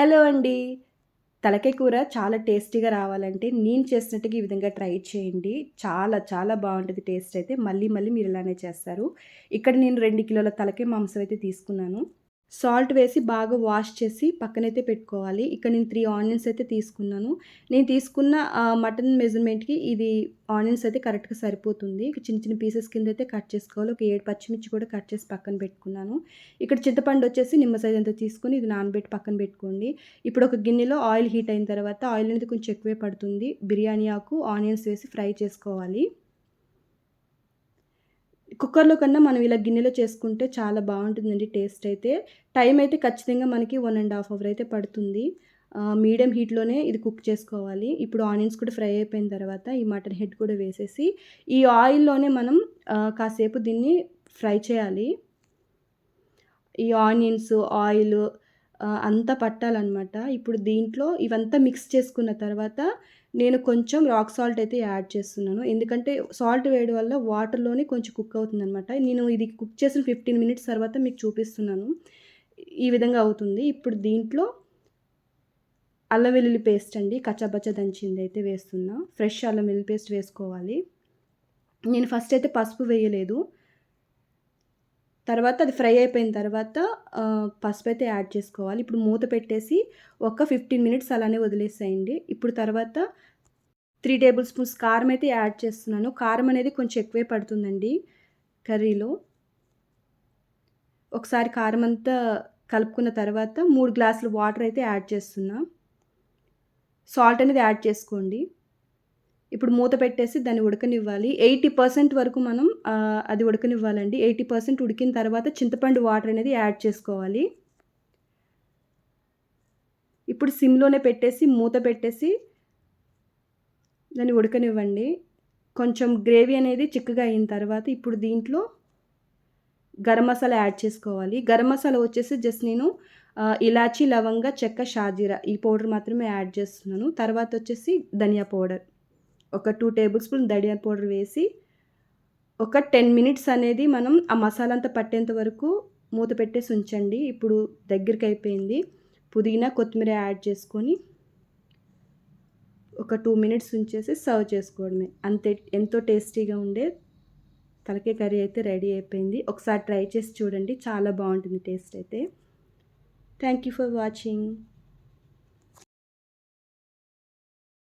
Hello అండి. తలకాయ కూర చాలా టేస్టీగా రావాలంటే నేను చేసినట్టుగా ఈ విధంగా ట్రై చేయండి. చాలా చాలా బాగుంటుంది టేస్ట్ అయితే. మళ్ళీ మళ్ళీ మీరు ఇలానే చేస్తారు. ఇక్కడ నేను రెండు కిలోల తలకాయ మాంసం అయితే తీసుకున్నాను. సాల్ట్ వేసి బాగా వాష్ చేసి పక్కనైతే పెట్టుకోవాలి. ఇక్కడ నేను త్రీ ఆనియన్స్ అయితే తీసుకున్నాను. నేను తీసుకున్న మటన్ మెజర్మెంట్కి ఇది ఆనియన్స్ అయితే కరెక్ట్గా సరిపోతుంది. చిన్న చిన్న పీసెస్ కింద అయితే కట్ చేసుకోవాలి. ఒక ఏడు పచ్చిమిర్చి కూడా కట్ చేసి పక్కన పెట్టుకున్నాను. ఇక్కడ చింతపండు వచ్చేసి నిమ్మ సైజ్ అంతా తీసుకొని ఇది నానబెట్టి పక్కన పెట్టుకోండి. ఇప్పుడు ఒక గిన్నెలో ఆయిల్ హీట్ అయిన తర్వాత ఆయిల్ అనేది కొంచెం ఎక్కువే పడుతుంది. బిర్యానీ ఆకు ఆనియన్స్ వేసి ఫ్రై చేసుకోవాలి. కుక్కర్లో కన్నా మనం ఇలా గిన్నెలో చేసుకుంటే చాలా బాగుంటుందండి టేస్ట్ అయితే. టైం అయితే ఖచ్చితంగా మనకి వన్ అండ్ హాఫ్ అవర్ అయితే పడుతుంది. మీడియం హీట్లోనే ఇది కుక్ చేసుకోవాలి. ఇప్పుడు ఆనియన్స్ కూడా ఫ్రై అయిపోయిన తర్వాత ఈ మటన్ హెడ్ కూడా వేసేసి ఈ ఆయిల్లోనే మనం కాసేపు దీన్ని ఫ్రై చేయాలి. ఈ ఆనియన్స్ ఆయిల్ అంతా పట్టాలన్నమాట. ఇప్పుడు దీంట్లో ఇవంతా మిక్స్ చేసుకున్న తర్వాత నేను కొంచెం రాక్ సాల్ట్ అయితే యాడ్ చేస్తున్నాను. ఎందుకంటే సాల్ట్ వేయడం వల్ల వాటర్లోనే కొంచెం కుక్ అవుతుంది అనమాట నేను ఇది కుక్ చేసిన ఫిఫ్టీన్ మినిట్స్ తర్వాత మీకు చూపిస్తున్నాను. ఈ విధంగా అవుతుంది. ఇప్పుడు దీంట్లో అల్లం వెల్లుల్లి పేస్ట్ అండి. కచ్చబచ్చ దంచింది అయితే వేస్తున్నా. ఫ్రెష్ అల్లం వెల్లుల్లి పేస్ట్ వేసుకోవాలి. నేను ఫస్ట్ అయితే పసుపు వేయలేదు. తర్వాత అది ఫ్రై అయిపోయిన తర్వాత పసుపు అయితే యాడ్ చేసుకోవాలి. ఇప్పుడు మూత పెట్టేసి ఒక ఫిఫ్టీన్ మినిట్స్ అలానే వదిలేసేయండి. ఇప్పుడు తర్వాత త్రీ టేబుల్ స్పూన్స్ కారం అయితే యాడ్ చేస్తున్నాను. కారం అనేది కొంచెం ఎక్కువే పడుతుందండి కర్రీలో. ఒకసారి కారం అంతా కలుపుకున్న తర్వాత మూడు గ్లాసులు వాటర్ అయితే యాడ్ చేస్తున్నా. సాల్ట్ అనేది యాడ్ చేసుకోండి. ఇప్పుడు మూత పెట్టేసి దాన్ని ఉడకనివ్వాలి. ఎయిటీ పర్సెంట్ వరకు మనం అది ఉడకనివ్వాలండి. ఎయిటీ పర్సెంట్ ఉడికిన తర్వాత చింతపండు వాటర్ అనేది యాడ్ చేసుకోవాలి. ఇప్పుడు సిమ్లోనే పెట్టేసి మూత పెట్టేసి దాన్ని ఉడకనివ్వండి. కొంచెం గ్రేవీ అనేది చిక్కగా అయిన తర్వాత ఇప్పుడు దీంట్లో గరం మసాలా యాడ్ చేసుకోవాలి. గరం మసాలా వచ్చేసి జస్ట్ నేను ఇలాచీ లవంగ చెక్క షాజీరా ఈ పౌడర్ మాత్రమే యాడ్ చేస్తున్నాను. తర్వాత వచ్చేసి ధనియా పౌడర్. ఒక టూ టేబుల్ స్పూన్ ధనియాల పౌడర్ వేసి ఒక టెన్ మినిట్స్ అనేది మనం ఆ మసాలా అంతా పట్టేంత వరకు మూత పెట్టేసి ఉంచండి. ఇప్పుడు దగ్గరికి అయిపోయింది. పుదీనా కొత్తిమీర యాడ్ చేసుకొని ఒక టూ మినిట్స్ ఉంచేసి సర్వ్ చేసుకోవడమే. అంతే ఎంతో టేస్టీగా ఉండే తలకే కర్రీ అయితే రెడీ అయిపోయింది. ఒకసారి ట్రై చేసి చూడండి. చాలా బాగుంటుంది టేస్ట్ అయితే. Thank you for watching